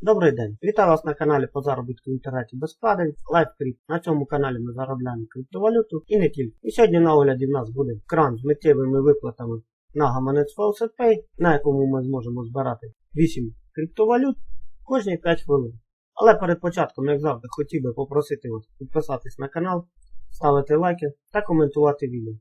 Добрий день! Вітаю вас на каналі по заробітку в інтернеті без вкладень LiveCrypt. На цьому каналі ми заробляємо криптовалюту і не тільки. І сьогодні на огляді в нас буде кран з миттєвими виплатами на гаманець FaucetPay, на якому ми зможемо збирати 8 криптовалют кожні 5 хвилин. Але перед початком, як завжди, хотів би попросити вас підписатись на канал, ставити лайки та коментувати відео.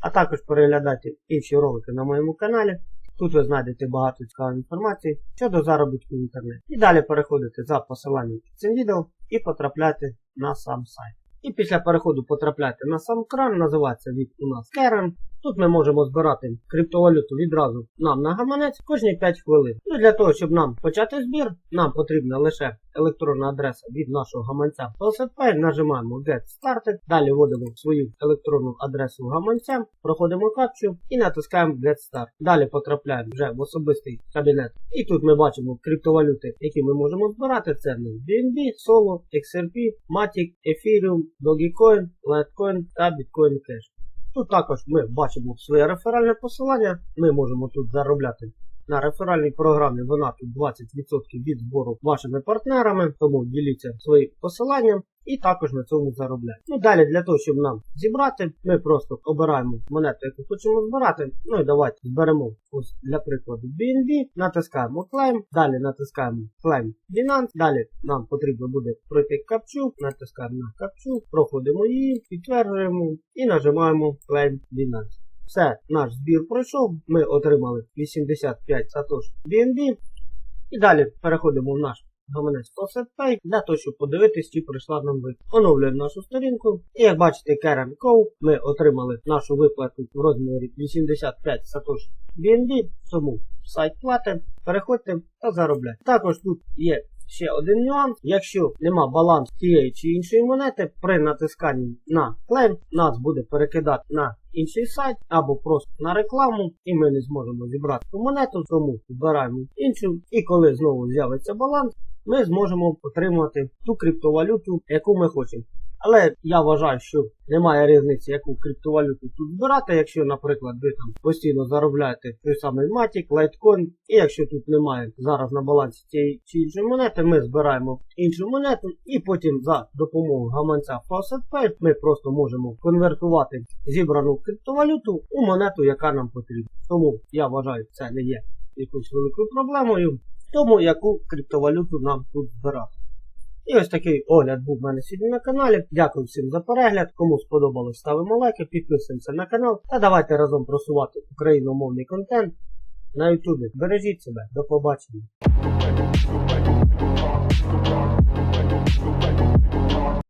А також переглядати інші ролики на моєму каналі. Тут ви знайдете багато цікавої інформації щодо заробітку в інтернеті. І далі переходите за посиланням під цим відео і потрапляти на сам сайт. І після переходу потрапляйте на сам кран, називається він у нас Керен. Тут ми можемо збирати криптовалюту відразу нам на гаманець кожні 5 хвилин. Ну для того, щоб нам почати збір, нам потрібна лише електронна адреса від нашого гаманця FaucetPay. Нажимаємо Get Started, далі вводимо свою електронну адресу гаманця, проходимо капчу і натискаємо Get Start. Далі потрапляємо вже в особистий кабінет. І тут ми бачимо криптовалюти, які ми можемо збирати. Це BNB, Solo, XRP, Matic, Ethereum, Dogecoin, Litecoin та Bitcoin Cash. Тут також ми бачимо своє реферальне посилання. Ми можемо тут заробляти на реферальній програмі. Вона тут 20% від збору вашими партнерами, тому діліться своїм посиланням і також на цьому заробляти. Ну далі для того, щоб нам зібрати, ми просто обираємо монету, яку хочемо збирати. Ну і давайте зберемо ось для прикладу BNB, натискаємо Claim, далі натискаємо Claim Binance, далі нам потрібно буде пройти капчу, натискаємо на капчу, проходимо її, підтверджуємо і нажимаємо Claim Binance. Все, наш збір пройшов, ми отримали 85 сатош BNB. І далі переходимо в наш гаманець FaucetPay для того, щоб подивитись, чи прийшла нам виплата. Оновлюємо нашу сторінку. І як бачите, Karen Co. ми отримали нашу виплату в розмірі 85 сатош BNB, тому сайт платить, переходьте та заробляйте. Також тут є ще один нюанс. Якщо нема балансу тієї чи іншої монети, при натисканні на клейм нас буде перекидати на інший сайт або просто на рекламу, і ми не зможемо зібрати ту монету, тому збираємо іншу. І коли знову з'явиться баланс, ми зможемо отримати ту криптовалюту, яку ми хочемо. Але я вважаю, що немає різниці, яку криптовалюту тут збирати, якщо, наприклад, ви там постійно заробляєте той самий Matic, Litecoin, і якщо тут немає зараз на балансі цієї чи іншої монети, ми збираємо іншу монету і потім за допомогою гаманця FaucetPay ми просто можемо конвертувати зібрану криптовалюту у монету, яка нам потрібна. Тому я вважаю, це не є якоюсь великою проблемою, тому яку криптовалюту нам тут збирати. І ось такий огляд був в мене сьогодні на каналі. Дякую всім за перегляд. Кому сподобалось, ставимо лайки, підписуємося на канал та давайте разом просувати україномовний контент на Ютубі. Бережіть себе, до побачення.